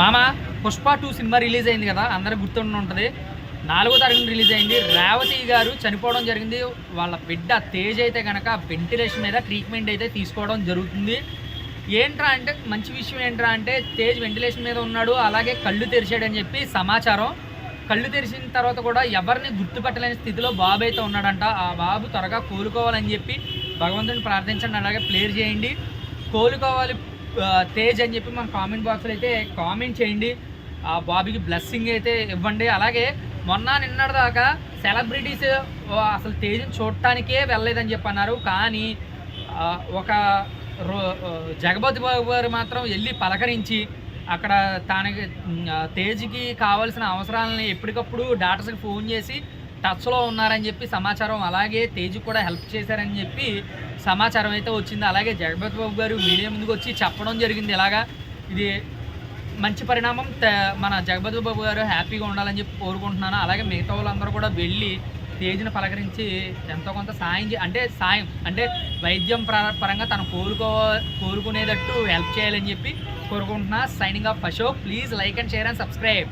మామ Pushpa two cinema release అయింది కదా అందరూ గుర్తుండి ఉంటుంది. నాలుగో తారీఖున రిలీజ్ అయింది. రేవతి గారు చనిపోవడం జరిగింది. వాళ్ళ బిడ్డ తేజ్ అయితే కనుక వెంటిలేషన్ మీద ట్రీట్మెంట్ అయితే తీసుకోవడం జరుగుతుంది. ఏంట్రా అంటే మంచి విషయం ఏంట్రా అంటే తేజ్ వెంటిలేషన్ మీద ఉన్నాడు. అలాగే కళ్ళు తెరిచాడని చెప్పి సమాచారం. కళ్ళు తెరిచిన తర్వాత కూడా ఎవరిని గుర్తుపట్టలేని స్థితిలో బాబు అయితే ఉన్నాడంట. ఆ బాబు త్వరగా కోలుకోవాలని చెప్పి భగవంతుని ప్రార్థించండి. అలాగే ప్లేయర్ చేయండి. కోలుకోవాలి తేజ్ అని చెప్పి మన కామెంట్ బాక్స్లో అయితే కామెంట్ చేయండి. ఆ బాబుకి బ్లెస్సింగ్ అయితే ఇవ్వండి. అలాగే మొన్న నిన్నటి దాకా సెలబ్రిటీస్ అసలు తేజ్ని చూడటానికే వెళ్ళలేదని చెప్పి అన్నారు. కానీ ఒక రో జగపతి బాబు గారు మాత్రం వెళ్ళి పలకరించి అక్కడ తనకి తేజ్కి కావాల్సిన అవసరాలని ఎప్పటికప్పుడు డాక్టర్స్కి ఫోన్ చేసి టచ్లో ఉన్నారని చెప్పి సమాచారం అలాగే తేజ్ కూడా హెల్ప్ చేశారని చెప్పి సమాచారం అయితే వచ్చింది. అలాగే జగపతి బాబు గారు మీడియా ముందుకు వచ్చి చెప్పడం జరిగింది. ఇలాగా ఇది మంచి పరిణామం. త- మన జగపతి బాబు గారు హ్యాపీగా ఉండాలని చెప్పి కోరుకుంటున్నాను. అలాగే మిగతా వాళ్ళందరూ కూడా వెళ్ళి తేజ్ని పలకరించి ఎంతో కొంత సాయం అంటే సాయం అంటే వైద్యం ప్ర- పరంగా తను కోరుకో కోరుకునేటట్టు హెల్ప్ చేయాలని చెప్పి కోరుకుంటున్నా. Signing off Ashok please like and share and subscribe